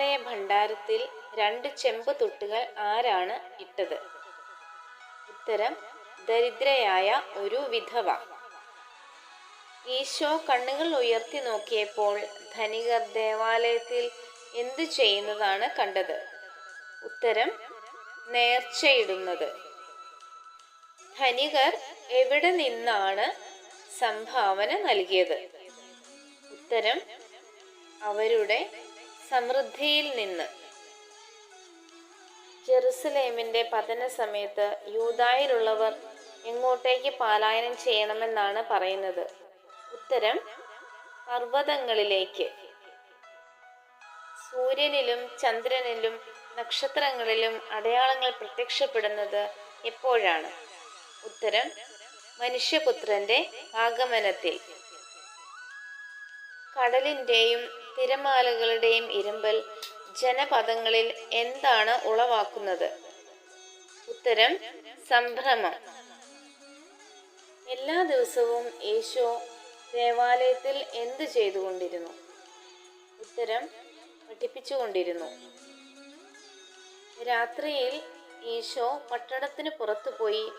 ദേവാലയ ഭണ്ഡാരത്തിൽ രണ്ട് ചെമ്പ് തൊട്ടുകൾ ആരാണ് ഇട്ടത്? ഉത്തരം ദരിദ്രയായ ഒരു വിധവ. ഈശോ കണ്ണുകൾ ഉയർത്തി നോക്കിയപ്പോൾ ധനികർ ദേവാലയത്തിൽ എന്തു ചെയ്യുന്നതാണ് കണ്ടത്? ഉത്തരം നേർച്ചയിടുന്നത്. ധനികർ എവിടെ നിന്നാണ് സംഭാവന നൽകിയത്? ഉത്തരം അവരുടെ സമൃദ്ധിയിൽ നിന്ന്. ജെറുസലേമിന്റെ പതന സമയത്ത് യൂതായിലുള്ളവർ എങ്ങോട്ടേക്ക് പാലായനം ചെയ്യണമെന്നാണ് പറയുന്നത്. ഉത്തരം പർവതങ്ങളിലേക്ക്. സൂര്യനിലും ചന്ദ്രനിലും നക്ഷത്രങ്ങളിലും അടയാളങ്ങൾ പ്രത്യക്ഷപ്പെടുന്നത് എപ്പോഴാണ്? ഉത്തരം മനുഷ്യപുത്രന്റെ ആഗമനത്തിൽ. കടലിന്റെയും തിരമാലകളുടെയും ഇരുമ്പൽ ജനപദങ്ങളിൽ എന്താണ് ഉളവാക്കുന്നത്? ഉത്തരം സംഭ്രമം. എല്ലാ ദിവസവും യേശു ദേവാലയത്തിൽ എന്ത് ചെയ്തുകൊണ്ടിരുന്നു? ഉത്തരം പഠിപ്പിച്ചുകൊണ്ടിരുന്നു. രാത്രിയിൽ ഈശോ പട്ടണത്തിന് പുറത്തുപോയി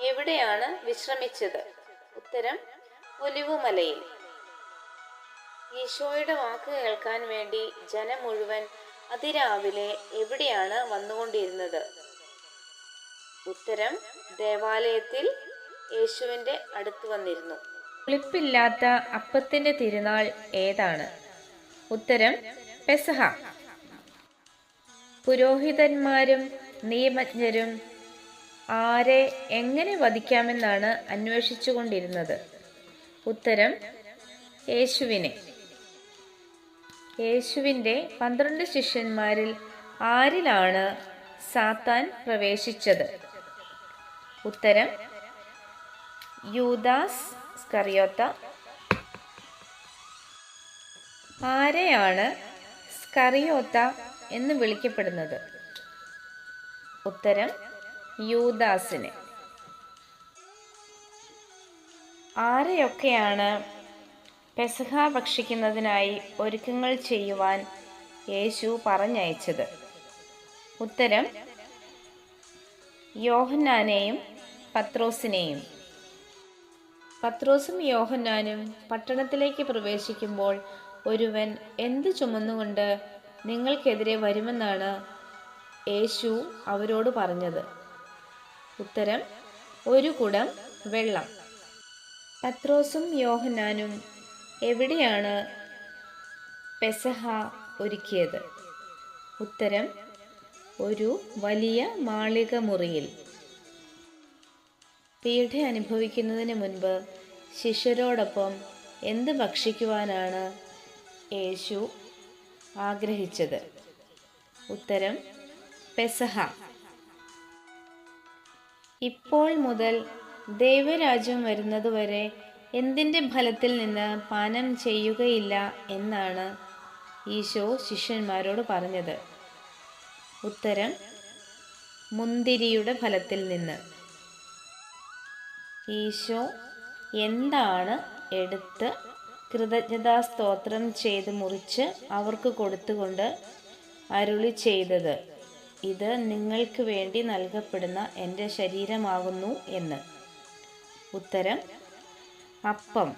എവിടെയാണ് വിശ്രമിച്ചത്? ഉത്തരം ഒലിവുമലയിൽ. ഈശോയുടെ വാക്ക് കേൾക്കാൻ വേണ്ടി ജനം മുഴുവൻ അതിരാവിലെ എവിടെയാണ് വന്നുകൊണ്ടിരുന്നത്? ഉത്തരം ദേവാലയത്തിൽ യേശുവിന്റെ അടുത്ത് വന്നിരുന്നു. പുളിപ്പില്ലാത്ത അപ്പത്തിന്റെ തിരുനാൾ ഏതാണ്? ഉത്തരം പെസഹ. പുരോഹിതന്മാരും നിയമജ്ഞരും ആരെ എങ്ങനെ വധിക്കാമെന്നാണ് അന്വേഷിച്ചുകൊണ്ടിരുന്നത്? ഉത്തരം യേശുവിനെ. യേശുവിന്റെ പന്ത്രണ്ട് ശിഷ്യന്മാരിൽ ആരിലാണ് സാത്താൻ പ്രവേശിച്ചത്? ഉത്തരം യൂദാസ് സ്കറിയോത്ത. ആരെയാണ് സ്കറിയോത്ത എന്ന് വിളിക്കപ്പെടുന്നത്? ഉത്തരം യൂദാസിനെ. ആരെയൊക്കെയാണ് പെസഹ ഭക്ഷിക്കുന്നതിനായി ഒരുക്കങ്ങൾ ചെയ്യുവാൻ യേശു പറഞ്ഞയച്ചത്. ഉത്തരം യോഹന്നാനെയും പത്രോസിനെയും. പത്രോസും യോഹന്നാനും പട്ടണത്തിലേക്ക് പ്രവേശിക്കുമ്പോൾ ഒരുവൻ എന്ത് ചുമന്നുകൊണ്ട് നിങ്ങൾക്കെതിരെ വരുമെന്നാണ് യേശു അവരോട് പറഞ്ഞത്. ഉത്തരം ഒരു കുടം വെള്ളം. പത്രോസും യോഹന്നാനും എവിടെയാണ് പെസഹ ഒരുക്കിയത്? ഉത്തരം ഒരു വലിയ മാളിക മുറിയിൽ പീഠ അനുഭവിക്കുന്നതിന് മുൻപ് ശിഷ്യരോടൊപ്പം എന്ത് ഭക്ഷിക്കുവാനാണ് യേശു ആഗ്രഹിച്ചത്? ഉത്തരം പെസഹ. ഇപ്പോൾ മുതൽ ദൈവരാജ്യം വരുന്നതുവരെ എന്തിന്റെ ഫലത്തിൽ നിന്ന് പാനം ചെയ്യുകയില്ല എന്നാണ് ഈശോ ശിഷ്യന്മാരോട് പറഞ്ഞത്. ഉത്തരം മുന്തിരിയുടെ ഫലത്തിൽ നിന്ന്. ഈശോ എന്താണ് എടുത്ത് കൃതജ്ഞതാ സ്തോത്രം ചെയ്ത് മുറിച്ച് അവർക്ക് കൊടുത്തുകൊണ്ട് അരുളി ചെയ്തത്? ഇത് നിങ്ങൾക്ക് വേണ്ടി നൽകപ്പെടുന്ന എന്റെ ശരീരമാകുന്നു എന്ന്. ഉത്തരം അപ്പം.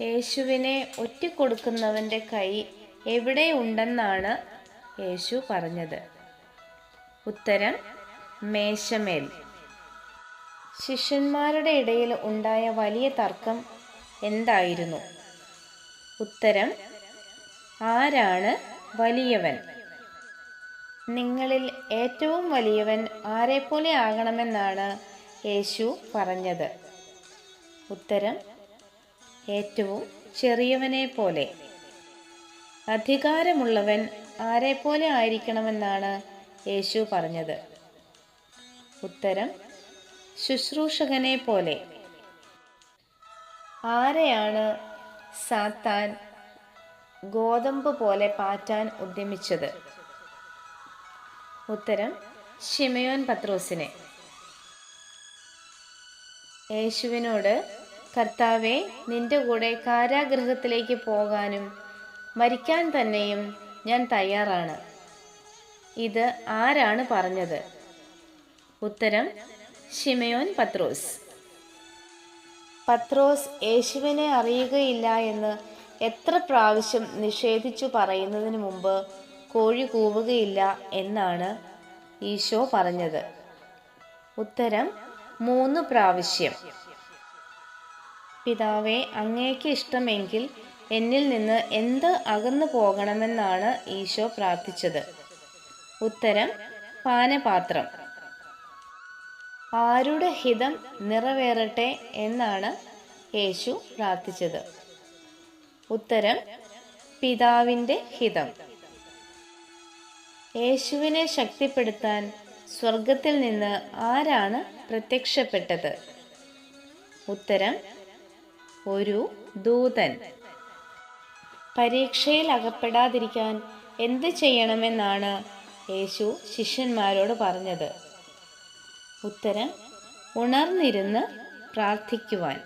യേശുവിനെ ഒറ്റിക്കൊടുക്കുന്നവന്റെ കൈ എവിടെ ഉണ്ടെന്നാണ് യേശു പറഞ്ഞത്. ഉത്തരം മേശമേൽ. ശിഷ്യന്മാരുടെ ഇടയിൽ ഉണ്ടായ വലിയ തർക്കം എന്തായിരുന്നു? ഉത്തരം ആരാണ് വലിയവൻ? നിങ്ങളിൽ ഏറ്റവും വലിയവൻ ആരെപ്പോലെ ആകണമെന്നാണ് യേശു പറഞ്ഞത്. ഉത്തരം ഏറ്റവും ചെറിയവനെ പോലെ. അധികാരമുള്ളവൻ ആരെ പോലെ ആയിരിക്കണമെന്നാണ് യേശു പറഞ്ഞത്. ഉത്തരം ശുശ്രൂഷകനെ പോലെ. ആരെയാണ് സാത്താൻ ഗോതമ്പ് പോലെ പാറ്റാൻ ഉദ്യമിച്ചത്? ഉത്തരം ഷിമയോൻ പത്രോസിനെ. യേശുവിനോട് കർത്താവെ നിന്റെ കൂടെ കാരാഗൃഹത്തിലേക്ക് പോകാനും മരിക്കാൻ തന്നെയും ഞാൻ തയ്യാറാണ്. ഇത് ആരാണ് പറഞ്ഞത്? ഉത്തരം ഷിമയോൻ പത്രോസ്. പത്രോസ് യേശുവിനെ അറിയുകയില്ല എന്ന് എത്ര പ്രാവശ്യം നിഷേധിച്ചു പറയുന്നതിന് മുമ്പ് കോഴി കൂവുകയില്ല എന്നാണ് ഈശോ പറഞ്ഞത്. ഉത്തരം മൂന്ന് പ്രാവശ്യം. പിതാവെ അങ്ങേക്ക് ഇഷ്ടമെങ്കിൽ എന്നിൽ നിന്ന് എന്ത് അകന്നു പോകണമെന്നാണ് ഈശോ പ്രാർത്ഥിച്ചത്. ഉത്തരം പാനപാത്രം. ആരുടെ ഹിതം നിറവേറട്ടെ എന്നാണ് യേശു പ്രാർത്ഥിച്ചത്. ഉത്തരം പിതാവിന്റെ ഹിതം. യേശുവിനെ ശക്തിപ്പെടുത്താൻ സ്വർഗത്തിൽ നിന്ന് ആരാണ് പ്രത്യക്ഷപ്പെട്ടത്? ഉത്തരം ഒരു ദൂതൻ. പരീക്ഷയിൽ അകപ്പെടാതിരിക്കാൻ എന്ത് ചെയ്യണമെന്നാണ് യേശു ശിഷ്യന്മാരോട് പറഞ്ഞത്? ഉത്തരം ഉണർന്നിരുന്ന് പ്രാർത്ഥിക്കുവാൻ.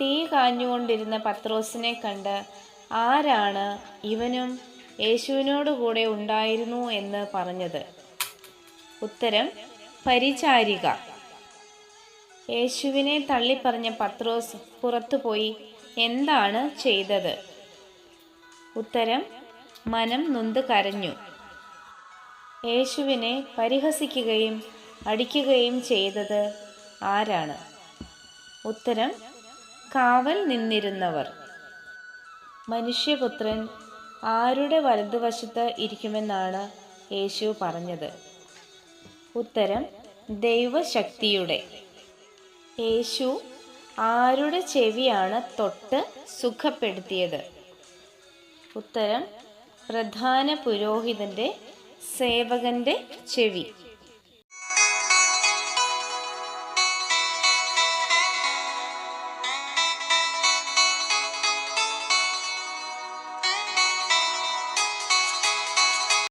തീ കാഞ്ഞുകൊണ്ടിരുന്ന പത്രോസിനെ കണ്ട് ആരാണ് ഇവനും യേശുവിനോടുകൂടെ ഉണ്ടായിരുന്നു എന്ന് പറഞ്ഞത്? ഉത്തരം പരിചാരിക. യേശുവിനെ തള്ളിപ്പറഞ്ഞ പത്രോസ് പുറത്തുപോയി എന്താണ് ചെയ്തത്? ഉത്തരം മനം നൊന്ത് കരഞ്ഞു. യേശുവിനെ പരിഹസിക്കുകയും അടിക്കുകയും ചെയ്തത് ആരാണ്? ഉത്തരം കാവൽ നിന്നിരുന്നവർ. മനുഷ്യപുത്രൻ ആരുടെ വലതുവശത്ത് ഇരിക്കുമെന്നാണ് യേശു പറഞ്ഞത്. ഉത്തരം ദൈവശക്തിയുടെ. യേശു ആരുടെ ചെവിയാണ് തൊട്ട് സുഖപ്പെടുത്തിയത്? ഉത്തരം പ്രധാന പുരോഹിതന്റെ സേവകന്റെ ചെവി.